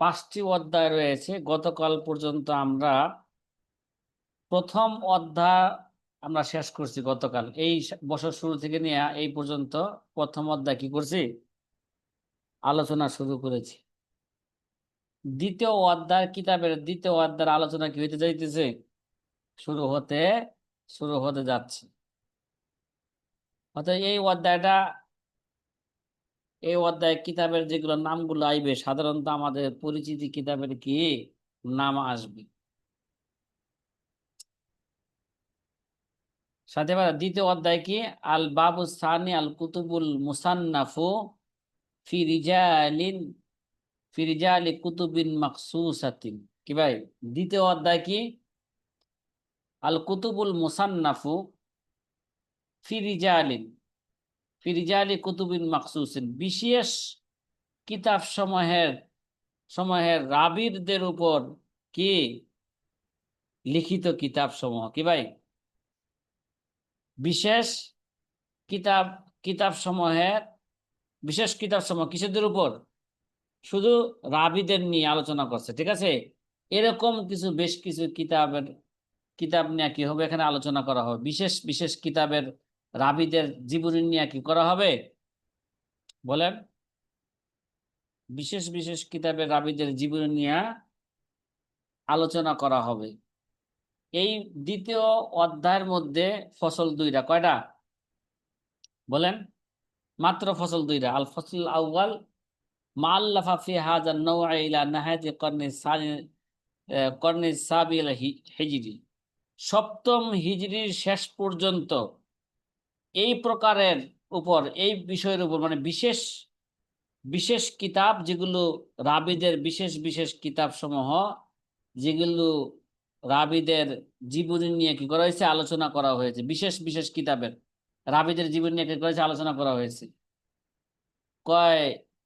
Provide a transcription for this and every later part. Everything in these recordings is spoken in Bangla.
পাঁচটি অধ্যায় রয়েছে। গতকাল পর্যন্ত আমরা প্রথম অধ্যায় আমরা শেষ করছি গতকাল। এই বছর শুরু থেকে নিয়ে এই পর্যন্ত প্রথম অধ্যায় কি করছি? আলোচনা শুরু করেছি। দ্বিতীয় অধ্যায় কিতাবের দ্বিতীয় অধ্যায়ের আলোচনা কি হইতে যাইতেছে? শুরু হতে শুরু হতে যাচ্ছে। অর্থাৎ এই অধ্যায়টা এই অধ্যায় কিতাবের যেগুলো নামগুলো আইবে, সাধারণত আমাদের পরিচিতি কিতাবের কি? নাম আসবে। সাথে দ্বিতীয় অধ্যায় কি? আল বাবু সানি আল কুতুবুল মুসান্নাফু ফি রিজালিন, ফি রিজালি কুতুবিন মাকসুসাতিন কি ভাই? দ্বিতীয় অধ্যায় কি? আল কুতুবুল মুসান্নাফু ফি রিজালিন ফি রিজালি কুতুবিন মাকসুসিন বিশেষ কিতাব সমূহের সমূহের রাবিরদের উপর কি লিখিত কিতাব সমূহ? কি ভাই? বিশেষ কিতাব কিতাব সমূহের, বিশেষ কিতাব সমূহ কিসেদের উপর? শুধু রাবিদের নিয়ে আলোচনা করছে, ঠিক আছে? এরকম কিছু, বেশ কিছু কিতাবের, কিতাব নিয়ে কি হবে? এখানে আলোচনা করা হবে। বিশেষ বিশেষ কিতাবের রাবিদের জীবনী নিয়ে কি করা হবে? বলেন। বিশেষ বিশেষ কিতাবে রাবিদের জীবনী নিয়ে আলোচনা করা হবে। এই দ্বিতীয় অধ্যায়ের মধ্যে ফসল দুইটা কয়টা? বলেন। মাত্র ফসল দুইটা। আল ফসল আউয়াল মাল্লাফা ফি হাজার নওয়া ইলা নাহায়াতি কর্নি সানি কর্নি সাবিল হিজরি। সপ্তম হিজরির শেষ পর্যন্ত এই প্রকারের উপর, এই বিষয়ের উপর মানে বিশেষ বিশেষ কিতাব যেগুলো রাবিদের বিশেষ বিশেষ কিতাব সমূহ যেগুলো রাবিদের জীবনী নিয়ে কি করা হয়েছে? আলোচনা করা হয়েছে। বিশেষ বিশেষ কিতাবের রাবিদের জীবনী নিয়ে কি করা হয়েছে? আলোচনা করা হয়েছে। কয়,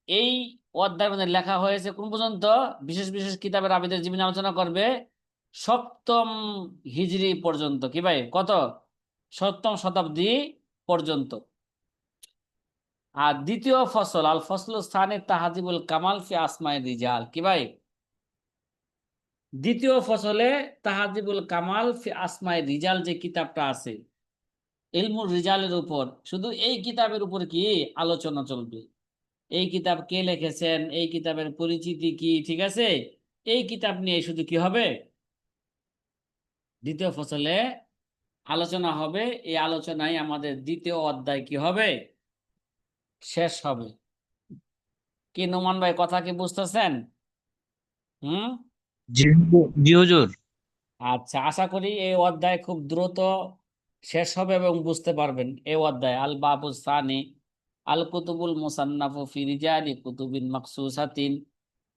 এই অধ্যায় মধ্যে লেখা হয়েছে কোন পর্যন্ত? বিশেষ বিশেষ কিতাবের রাবিদের জীবনী আলোচনা করবে সপ্তম হিজড়ি পর্যন্ত। কি ভাই? কত? সপ্তম শতাব্দী পর্যন্ত। আর দ্বিতীয় ফসল, আল ফসল স্থানে তাহাজিবুল কামাল ফি আসমাই রিজাল। কি ভাই? দ্বিতীয় ফসলে তাহাজিবুল কামাল ফি আসমাই রিজাল যে কিতাবটা আছে ইলমুল রিজালের উপর, শুধু এই কিতাবের উপর কি আলোচনা চলবে? এই কিতাব কে লিখেছেন? এই কিতাবের পরিচিতি কি? ঠিক আছে? এই কিতাব নিয়ে শুধু কি হবে? দ্বিতীয় ফসলে আলোচনা হবে। এই আলোচনায় আমাদের দ্বিতীয় অধ্যায় কি হবে? শেষ হবে। কি নোমান ভাই কথা কি বুঝতেছেন? হুম? জি জি হুজুর। আচ্ছা আশা করি এই অধ্যায় খুব দ্রুত শেষ হবে এবং বুঝতে পারবেন। এই অধ্যায় আল বাবু সানি আল কুতুবুল মুসান্নাফু ফি রিজালি কুতুবিন মাকসুসাতিন।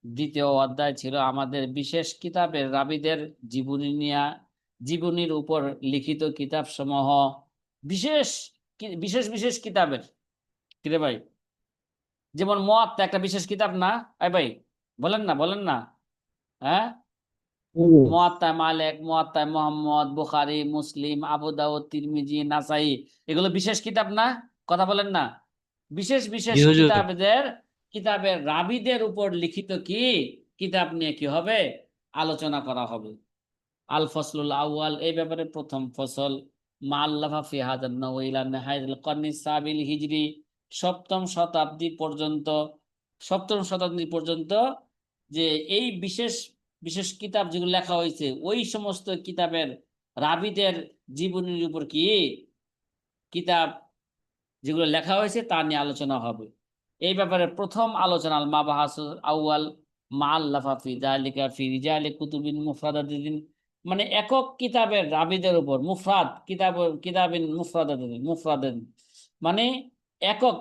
দ্বিতীয় অধ্যায় ছিল আমাদের বিশেষ কিতাবের রাবিদের জীবনী নিয়া জীবনীর উপর লিখিত কিতাব সমূহ বিশেষ বিশেষ বিশেষ কিতাবের। কিরে ভাই? যেমন মত একটা বিশেষ কিতাব না? এই ভাই বলেন না বলেন না। হ্যাঁ? মুয়াত্তা মালিক মুয়াত্তা মোহাম্মদ বুখারী মুসলিম আবু দাউদ তিরমিজি নাসাই এগুলো বিশেষ কিতাব না? কথা বলেন না। বিশেশ বিশেষ কিতাবদের কিতাবের রাবিদের উপর লিখিত কি? কিতাব নিয়ে কি হবে? আলোচনা করা হবে। আল ফসলুল আউয়াল, এই ব্যাপারে প্রথম ফসল, মা আল্লাফা ফি হাজার নওয়াইলা নেহাইল কর্নি সাবিল হিজরি, সপ্তম শতাব্দী পর্যন্ত, সপ্তম শতাব্দী পর্যন্ত যে এই বিশেষ বিশেষ কিতাব যেগুলো লেখা হয়েছে, ওই সমস্ত কিতাবের রাবিদের জীবনীর উপর কি কিতাব যেগুলো লেখা হয়েছে তা নিয়ে আলোচনা হবে। এই ব্যাপারে প্রথম আলোচনা, আল মাবাহাস আউয়াল, মা আল্লাফা ফি যালিকা ফি রিজালি কুতুবিন মুফরাদাতিন মানে একক কিতাবের রাবিদের উপর মুফরাদ কিতাব কিতাবিন মুফরাদ মুফরাদ মানে একক